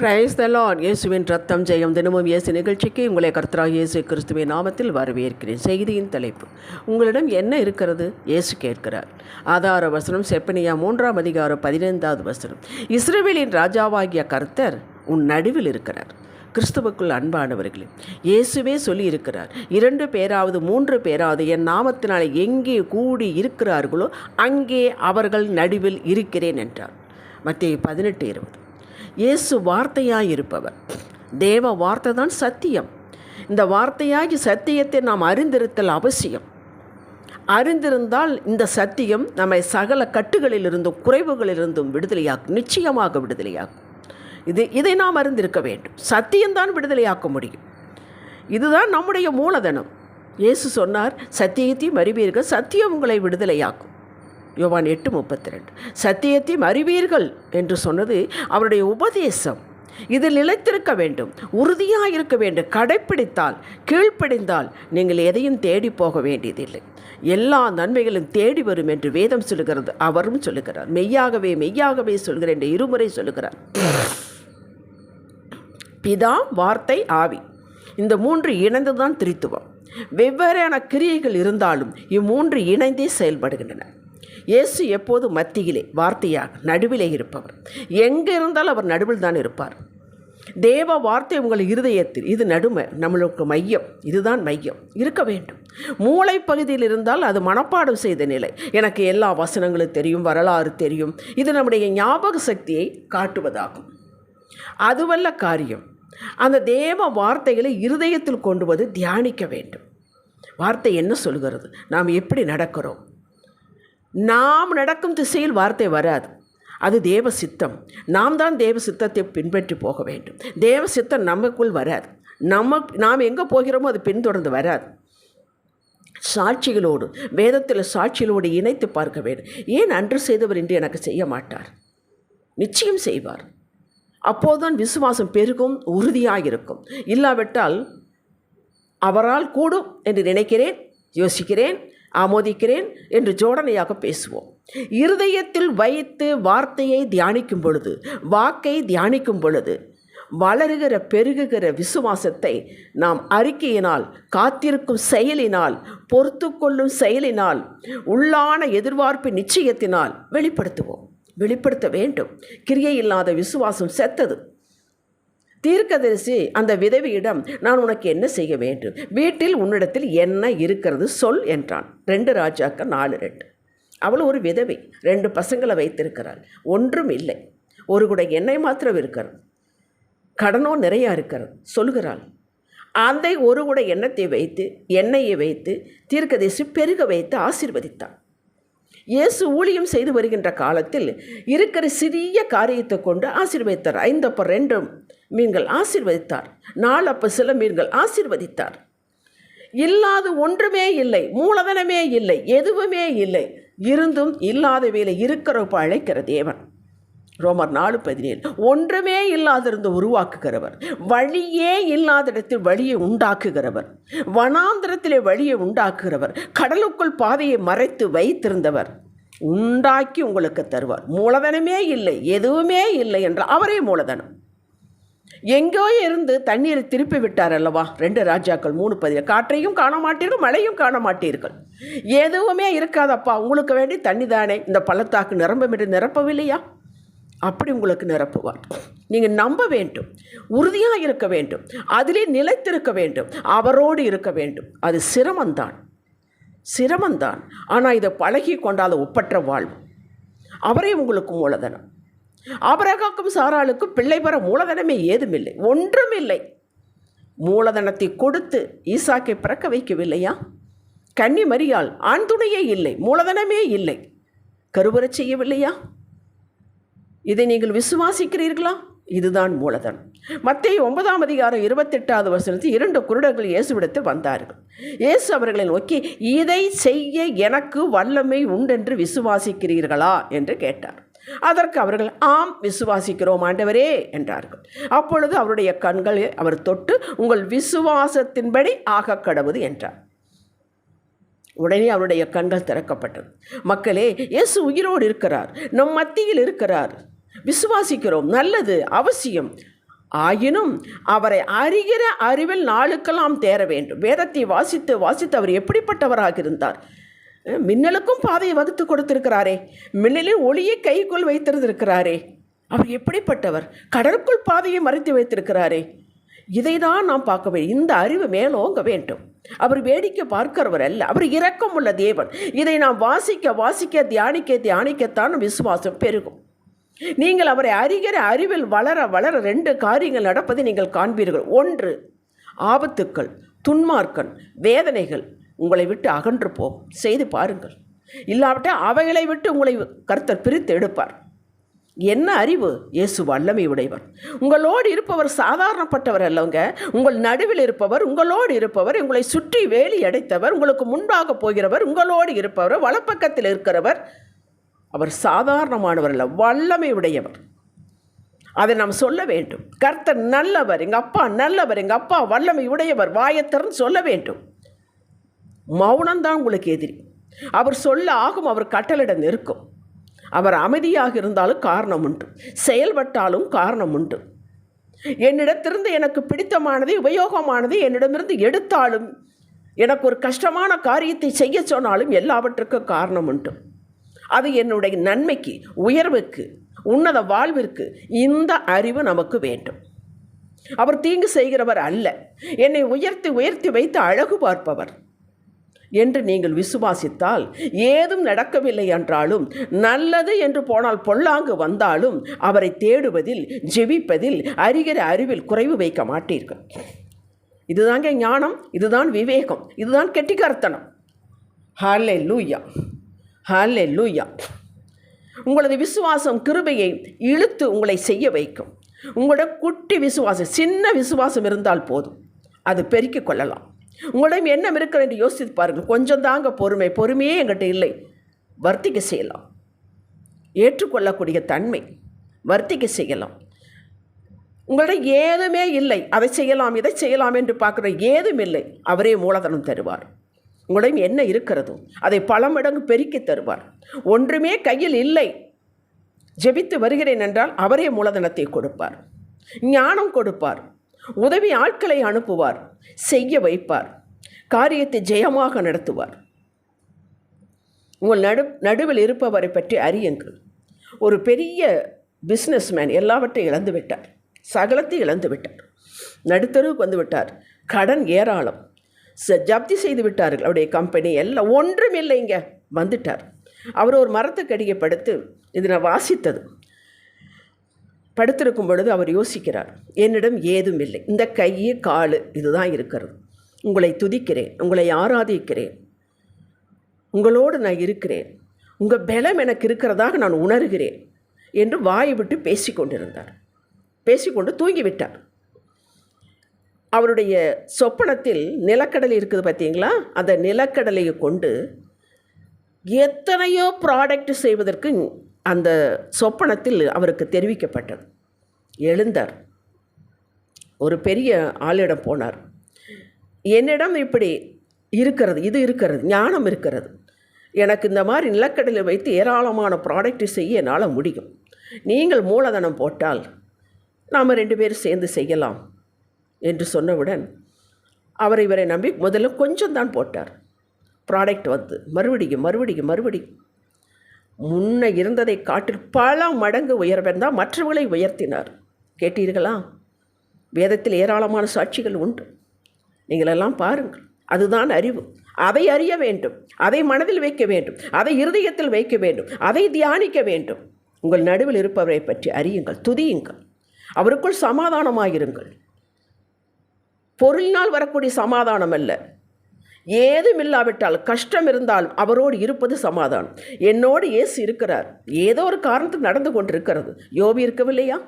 Price தலான் இயேசுவின் ரத்தம் ஜெயம். தினமும் இயேசு நிகழ்ச்சிக்கு உங்களை கர்த்தராக இயேசு கிறிஸ்துவின் நாமத்தில் வரவேற்கிறேன். செய்தியின் தலைப்பு உங்களிடம் என்ன இருக்கிறது? இயேசு கேட்கிறார். ஆதார வசனம் செப்பனியா மூன்றாம் அதிகாரம் பதினைந்தாவது வசனம். இஸ்ரேவேலின் ராஜாவாகிய கர்த்தர் உன் நடுவில் இருக்கிறார். கிறிஸ்துவுக்குள் அன்பானவர்களே இயேசுவே சொல்லி இருக்கிறார் இரண்டு பேராவது மூன்று பேராவது என் நாமத்தினால் எங்கே கூடி இருக்கிறார்களோ அங்கே அவர்கள் நடுவில் இருக்கிறேன் என்றார். மத்திய பதினெட்டு இருபது. இயேசு வார்த்தையாக இருப்பவர் தேவ வார்த்தை தான் சத்தியம். இந்த வார்த்தையாகி சத்தியத்தை நாம் அறிந்திருத்தல் அவசியம். அறிந்திருந்தால் இந்த சத்தியம் நம்மை சகல கட்டுகளிலிருந்தும் குறைவுகளிலிருந்தும் விடுதலையாக்கும் நிச்சயமாக விடுதலையாக்கும். இது இதை நாம் அறிந்திருக்க வேண்டும். சத்தியம்தான் விடுதலையாக்க முடியும். இதுதான் நம்முடைய மூலதனம். இயேசு சொன்னார் சத்தியத்தையும் அறிவீர்கள் சத்தியம் உங்களை விடுதலையாக்கும். யோவான் எட்டு முப்பத்தி ரெண்டு சத்தியத்தையும் அறிவீர்கள் என்று சொன்னது அவருடைய உபதேசம். இதில் நிலைத்திருக்க வேண்டும். உறுதியாக இருக்க வேண்டும். கடைப்பிடித்தால் கீழ்ப்படிந்தால் நீங்கள் எதையும் தேடி போக வேண்டியதில்லை. எல்லா நன்மைகளும் தேடி வரும் என்று வேதம் சொல்லுகிறது. அவரும் சொல்லுகிறார். மெய்யாகவே மெய்யாகவே சொல்கிறேன் என்று இருமுறை சொல்லுகிறார். பிதா வார்த்தை ஆவி. இந்த மூன்று இணைந்துதான் திரித்துவம். வெவ்வேறான கிரியைகள் இருந்தாலும் இம்மூன்று இணைந்தே செயல்படுகின்றன. இயேசு எப்போது மத்தியிலே வார்த்தையாக நடுவிலே இருப்பவர். எங்கே இருந்தாலும் அவர் நடுவில் தான் இருப்பார். தேவ வார்த்தை உங்கள் இருதயத்தில் இது நடுமை நம்மளுக்கு மையம் இதுதான் மையம். இருக்க வேண்டும். மூளை பகுதியில் இருந்தால் அது மனப்பாடம் செய்த நிலை. எனக்கு எல்லா வசனங்களும் தெரியும் வரலாறு தெரியும். இது நம்முடைய ஞாபக சக்தியை காட்டுவதாகும். அதுவல்ல காரியம் அந்த தேவ வார்த்தைகளை இருதயத்தில் கொண்டு வந்து தியானிக்க வேண்டும். வார்த்தை என்ன சொல்கிறது? நாம் எப்படி நடக்கிறோம்? நாம் நடக்கும் திசையில் வார்த்தை வராது. அது தேவ சித்தம் நாம் தான் தேவ சித்தத்தை பின்பற்றி போக வேண்டும். தேவ சித்தம் நமக்குள் வராது. நம்ம நாம் எங்கே போகிறோமோ அது பின்தொடர்ந்து வராது. சாட்சிகளோடு வேதத்தில் சாட்சிகளோடு இணைத்து பார்க்க வேண்டும். ஏன் அன்று செய்தவர் என்று எனக்கு செய்ய மாட்டார்? நிச்சயம் செய்வார். அப்போதுதான் விசுவாசம் பெருகும் உறுதியாக இருக்கும் இல்லாவிட்டால் அவரால் கூடும் என்று நினைக்கிறேன் யோசிக்கிறேன். ஆமோதிக்கிறேன் என்று ஜோடனையாக பேசுவோம். இருதயத்தில் வைத்து வார்த்தையை தியானிக்கும் பொழுது வாக்கை தியானிக்கும் பொழுது வளருகிற பெருகுகிற விசுவாசத்தை நாம் அறிக்கையினால் காத்திருக்கும் செயலினால் பொறுத்து கொள்ளும் செயலினால் உள்ளான எதிர்பார்ப்பு நிச்சயத்தினால் வெளிப்படுத்துவோம். வெளிப்படுத்த வேண்டும். கிரியை இல்லாத விசுவாசம் செத்தது. தீர்க்கதரிசி அந்த விதவியிடம் நான் உனக்கு என்ன செய்ய வேண்டும்? வீட்டில் உன்னிடத்தில் என்ன இருக்கிறது சொல் என்றான். ரெண்டு ராஜாக்கள் நாலு ரெண்டு. அவள் ஒரு விதவை ரெண்டு பசங்களை வைத்திருக்கிறாள். ஒன்றும் இல்லை. ஒரு கூட எண்ணெய் மாத்திரம் இருக்கிறது. கடனோ நிறையா இருக்கிறது சொல்கிறாள் அந்த ஒரு கூட எண்ணத்தை வைத்து எண்ணெயை வைத்து தீர்க்கதேசி பெருக வைத்து ஆசீர்வதித்தான். இயேசு ஊழியம் செய்து வருகின்ற காலத்தில் இருக்கிற சிறிய காரியத்தை கொண்டு ஆசீர்வதித்தார். ஐந்தப்போ ரெண்டும் மீன்கள் ஆசீர்வதித்தார். அப்போ சில மீன்கள் ஆசிர்வதித்தார். இல்லாத ஒன்றுமே இல்லை மூலதனமே இல்லை எதுவுமே இல்லை. இருந்தும் இல்லாத வேலை இருக்கிறப்ப அழைக்கிற தேவன். ரோமர் நாலு பதினேழு ஒன்றுமே இல்லாதிருந்து உருவாக்குகிறவர் வழியே இல்லாத இடத்தில் வழியை உண்டாக்குகிறவர் வனாந்திரத்திலே வழியை உண்டாக்குகிறவர் கடலுக்குள் பாதையை மறைத்து வைத்திருந்தவர் உண்டாக்கி உங்களுக்கு தருவார். மூலதனமே இல்லை எதுவுமே இல்லை என்றால் அவரே மூலதனம். எங்கோ இருந்து தண்ணீரை திருப்பி விட்டார் அல்லவா? ரெண்டு ராஜாக்கள் மூணு பதிவு காற்றையும் காண மாட்டீர்கள் மழையும் காண மாட்டீர்கள் எதுவுமே இருக்காதப்பா. உங்களுக்கு வேண்டி தண்ணி தானே இந்த பள்ளத்தாக்கு நிரம்பம் நிரப்பவில்லையா? அப்படி உங்களுக்கு நிரப்புவார். நீங்கள் நம்ப வேண்டும். உறுதியாக இருக்க வேண்டும். அதிலே நிலைத்திருக்க வேண்டும். அவரோடு இருக்க வேண்டும். அது சிரமந்தான் சிரமந்தான் ஆனால் இதை பழகி கொண்டாத ஒப்பற்ற வாழ்வு. அவரே உங்களுக்கு மூலதனம். ஆபரகாக்கும் சாராளுக்கும் பிள்ளை பெற மூலதனமே ஏதுமில்லை ஒன்றுமில்லை. மூலதனத்தை கொடுத்து ஈசாக்கை பிறக்க வைக்கவில்லையா? கன்னி மரியால் ஆண் துணையே இல்லை மூலதனமே இல்லை. கருவறச் செய்யவில்லையா? இதை நீங்கள் விசுவாசிக்கிறீர்களா? இதுதான் மூலதனம். மத்திய ஒன்பதாம் அதிகாரம் இருபத்தெட்டாவது வருஷத்தில் இரண்டு குருடர்கள் இயேசுவிடத்தில் வந்தார்கள். இயேசு அவர்களை நோக்கி இதை செய்ய எனக்கு வல்லமை உண்டென்று விசுவாசிக்கிறீர்களா? என்று கேட்டார். அதற்கு அவர்கள் ஆம் விசுவாசிக்கிறோம் ஆண்டவரே என்றார்கள். அப்பொழுது அவருடைய கண்களை அவர் தொட்டு உங்கள் விசுவாசத்தின்படி ஆக கடவுது என்றார். உடனே அவருடைய கண்கள் திறக்கப்பட்டது. மக்களே இயேசு உயிரோடு இருக்கிறார் நம் மத்தியில் இருக்கிறார். விசுவாசிக்கிறோம் நல்லது அவசியம். ஆயினும் அவரை அறிகிற அறிவில் நாளுக்கெல்லாம் தேர வேண்டும். வேதத்தை வாசித்து வாசித்து அவர் எப்படிப்பட்டவராக இருந்தார்? மின்னலுக்கும் பாதையை வகுத்து கொடுத்திருக்கிறாரே. மின்னலின் ஒளியை கைக்குள் வைத்திருந்திருக்கிறாரே. அவர் எப்படிப்பட்டவர்? கடலுக்குள் பாதையை மறைத்து வைத்திருக்கிறாரே. இதை தான் நாம் பார்க்க வேண்டும். இந்த அறிவு மேலோங்க வேண்டும். அவர் வேடிக்கை பார்க்கிறவர் அல்ல. அவர் இரக்கம் உள்ள தேவன். இதை நாம் வாசிக்க வாசிக்க தியானிக்க தியானிக்கத்தான் விசுவாசம் பெருகும். நீங்கள் அவரை அறிகிற அறிவில் வளர வளர ரெண்டு காரியங்கள் நடப்பதை நீங்கள் காண்பீர்கள். ஒன்று ஆபத்துக்கள் துன்மார்க்கன் வேதனைகள். உங்களை விட்டு அகன்று போகும் செய்து பாருங்கள். இல்லாவிட்டால் அவைகளை விட்டு உங்களை கர்த்தர் பிரித்து எடுப்பார். என்ன அறிவு? இயேசு வல்லமை உடையவர். உங்களோடு இருப்பவர் சாதாரணப்பட்டவர் அல்லவங்க. உங்கள் நடுவில் இருப்பவர் உங்களோடு இருப்பவர் உங்களை சுற்றி வேலி அடைத்தவர் உங்களுக்கு முன்பாக போகிறவர் உங்களோடு இருப்பவர் வலப்பக்கத்தில் இருக்கிறவர். அவர் சாதாரணமானவர் அல்ல வல்லமை உடையவர். அதை நாம் சொல்ல வேண்டும். கர்த்தர் நல்லவர் எங்கள் அப்பா நல்லவர் எங்கள் அப்பா வல்லமை உடையவர் வாயத்திறன் சொல்ல வேண்டும். மௌனம்தான் உங்களுக்கு எதிரி. அவர் சொல்ல ஆகும் அவர் கட்டளிட நிற்கும் அவர் அமைதியாக இருந்தாலும் காரணம் உண்டு. செயல்பட்டாலும் காரணம் உண்டு. என்னிடத்திலிருந்து எனக்கு பிடித்தமானது உபயோகமானது என்னிடமிருந்து எடுத்தாலும் எனக்கு ஒரு கஷ்டமான காரியத்தை செய்ய சொன்னாலும் எல்லாவற்றுக்கும் காரணம் உண்டு. அது என்னுடைய நன்மைக்கு உயர்வுக்கு உன்னத வாழ்விற்கு இந்த அறிவு நமக்கு வேண்டும். அவர் தீங்கு செய்கிறவர் அல்ல. என்னை உயர்த்தி உயர்த்தி வைத்து அழகு பார்ப்பவர். என்று நீங்கள் விசுவாசித்தால் ஏதும் நடக்கவில்லை என்றாலும் நல்லது என்று போனால் பொல்லாங்கு வந்தாலும் அவரை தேடுவதில் ஜெபிப்பதில் அறிகிற அறிவில் குறைவு வைக்க மாட்டீர்கள். இதுதாங்க ஞானம் இதுதான் விவேகம் இதுதான் கெட்டிக்கர்த்தனம். ஹாலே லூயா ஹாலே லூயா உங்களது விசுவாசம் கிருபையை இழுத்து உங்களை செய்ய வைக்கும். உங்களோட குட்டி விசுவாசம் சின்ன விசுவாசம் இருந்தால் போதும். அது பெருக்கிக் கொள்ளலாம். உங்களிடம் என்ன இருக்கிற என்று யோசித்து பாருங்கள். கொஞ்சம் தாங்க பொறுமை. பொறுமையே எங்கிட்ட இல்லை. வர்த்திக்க செய்யலாம். ஏற்றுக்கொள்ளக்கூடிய தன்மை. வர்த்திக்க செய்யலாம். உங்களிடம் ஏதுமே இல்லை. அதை செய்யலாம் இதை செய்யலாம் என்று பார்க்குற ஏதும் இல்லை. அவரே மூலதனம் தருவார். உங்களிடம் என்ன இருக்கிறதோ அதை பல மடங்கு பெருக்கி தருவார். ஒன்றுமே கையில் இல்லை. ஜெபித்து வருகிறேன் என்றால் அவரே மூலதனத்தை கொடுப்பார். ஞானம் கொடுப்பார். உதவி ஆட்களை அனுப்புவார் செய்ய வைப்பார் காரியத்தை ஜெயமாக நடத்துவார். உங்கள் நடு நடுவில் இருப்பவரை பற்றி அறியுங்கள். ஒரு பெரிய பிஸ்னஸ்மேன் எல்லாவற்றையும் இழந்து விட்டார். சகலத்தை இழந்து விட்டார். நடுத்தருவுக்கு வந்து விட்டார். கடன் ஏராளம். ச ஜப்தி செய்து விட்டார்கள். அவருடைய கம்பெனி எல்லாம் ஒன்றும் இல்லைங்க. வந்துட்டார். அவர் ஒரு மரத்துக்கடியை படுத்து இது நான் வாசித்தது. படுத்திருக்கும் பொழுது அவர் யோசிக்கிறார் என்னிடம் ஏதும் இல்லை. இந்த கை கால் இதுதான் இருக்கிறது. உங்களை துதிக்கிறேன் உங்களை ஆராதிக்கிறேன். உங்களோடு நான் இருக்கிறேன். உங்கள் பலம் எனக்கு இருக்கிறதாக நான் உணர்கிறேன். என்று வாயை விட்டு பேசிக்கொண்டிருந்தார் பேசிக்கொண்டு தூங்கிவிட்டார். அவருடைய சொப்பனத்தில் நிலக்கடலை இருக்குது பார்த்தீங்களா? அந்த நிலக்கடலையை கொண்டு எத்தனையோ ப்ராடக்ட் செய்வதற்கு அந்த சொப்பனத்தில் அவருக்கு தெரிவிக்கப்பட்டது. எழுந்தார். ஒரு பெரிய ஆளிடம் போனார். என்னிடம் இப்படி இருக்கிறது இது இருக்கிறது ஞானம் இருக்கிறது. எனக்கு இந்த மாதிரி நிலக்கடலை வைத்து ஏராளமான ப்ராடக்ட் செய்ய என்னால் முடியும். நீங்கள் மூலதனம் போட்டால் நாம் ரெண்டு பேரும் சேர்ந்து செய்யலாம் என்று சொன்னவுடன் அவர் இவரை நம்பி முதல்ல கொஞ்சம் தான் போட்டார். ப்ராடக்ட் வந்து மறுபடியும் மறுபடியும் மறுபடியும் முன்ன இருந்ததை காட்டில் பல மடங்கு உயர்வென்றால் மற்றவர்களை உயர்த்தினார். கேட்டீர்களா? வேதத்தில் ஏராளமான சாட்சிகள் உண்டு. நீங்களெல்லாம் பாருங்கள். அதுதான் அறிவு. அதை அறிய வேண்டும். அதை மனதில் வைக்க வேண்டும். அதை இருதயத்தில் வைக்க வேண்டும். அதை தியானிக்க வேண்டும். உங்கள் நடுவில் இருப்பவரை பற்றி அறியுங்கள். துதியுங்கள். அவருக்குள் சமாதானமாயிருங்கள். பொருளினால் வரக்கூடிய சமாதானம் அல்ல. ஏதும் இல்லாவிட்டால் கஷ்டம் இருந்தால் அவரோடு இருப்பது சமாதானம். என்னோடு இயேசு இருக்கிறார். ஏதோ ஒரு காரணத்துக்கு நடந்து கொண்டிருக்கிறது. யோபு இருக்கவில்லையா?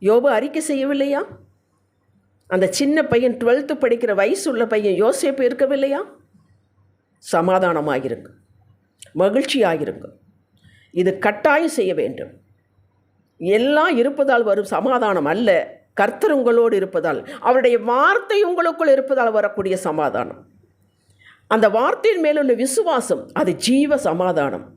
யோபு அறிக்கை செய்யவில்லையா? அந்த சின்ன பையன் டுவெல்த்து படிக்கிற வயசு உள்ள பையன் யோசிப்பு இருக்கவில்லையா? சமாதானமாகிருங்க மகிழ்ச்சியாகிருங்க இது கட்டாயம் செய்ய வேண்டும். எல்லாம் இருப்பதால் வரும் சமாதானம் அல்ல. கர்த்தர் உங்களோடு இருப்பதால் அவருடைய வார்த்தை உங்களுக்குள் இருப்பதால் வரக்கூடிய சமாதானம். அந்த வார்த்தையின் மேலுள்ள விசுவாசம் அது ஜீவ சமாதானம்.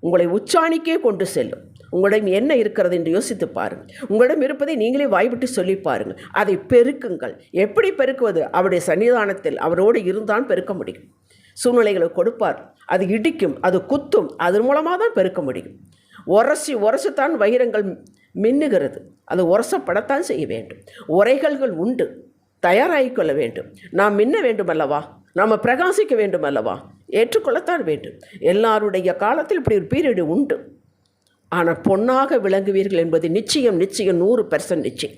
உங்களை உச்சாணிக்கே கொண்டு செல்லும். உங்களிடம் என்ன இருக்கிறது என்று யோசித்து பாருங்கள். உங்களிடம் இருப்பதை நீங்களே வாய்விட்டு சொல்லி பாருங்கள். அதை பெருக்குங்கள். எப்படி பெருக்குவது? அவருடைய சன்னிதானத்தில் அவரோடு இருந்தால் பெருக்க முடியும். சூழ்நிலைகளை கொடுப்பார். அது இடிக்கும் அது குத்தும் அதன் மூலமாக தான் பெருக்க முடியும். உரசி உரசித்தான் வைரங்கள் மின்னுகிறது. அது உரசப்படத்தான் செய்ய வேண்டும். உரைகள்கள் உண்டு. தயாராகிக்கொள்ள வேண்டும். நாம் மின்ன வேண்டும் அல்லவா நாம் பிரகாசிக்க வேண்டும் அல்லவா? ஏற்றுக்கொள்ளத்தான் வேண்டும். எல்லாருடைய காலத்தில் இப்படி ஒரு பீரியடு உண்டு. ஆனால் பொன்னாக விளங்குவீர்கள் என்பது நிச்சயம் நிச்சயம் நூறு பெர்சன்ட் நிச்சயம்.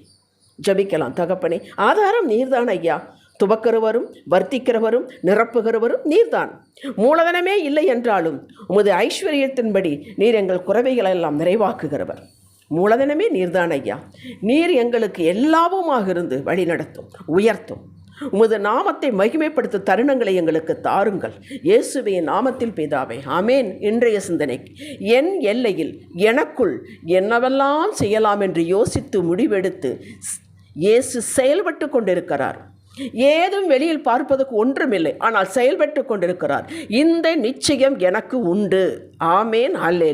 ஜபிக்கலாம் தகப்பனே. ஆதாரம் நீர்தான் ஐயா. துவக்கிறவரும் வர்த்திக்கிறவரும் நிரப்புகிறவரும் நீர்தான். மூலதனமே இல்லை என்றாலும் உமது ஐஸ்வர்யத்தின்படி நீர் எங்கள் குறைவைகளெல்லாம் நிறைவாக்குகிறவர். மூலதனமே நீர்தான் ஐயா. நீர் எங்களுக்கு எல்லாவுமாக இருந்து வழிநடத்தும் உயர்த்தும். உமது நாமத்தை மகிமைப்படுத்த தருணங்களை எங்களுக்கு தாருங்கள். இயேசுவின் நாமத்தில் பிதாவே ஆமேன். இன்றைய சிந்தனைக்கு என் எல்லையில் எனக்குள் என்னவெல்லாம் செய்யலாம் என்று யோசித்து முடிவெடுத்து இயேசு செயல்பட்டு கொண்டிருக்கிறார். ஏதும் வெளியில் பார்ப்பதற்கு ஒன்றுமில்லை ஆனால் செயல்பட்டு கொண்டிருக்கிறார். இந்த நிச்சயம் எனக்கு உண்டு. ஆமேன். அல்லே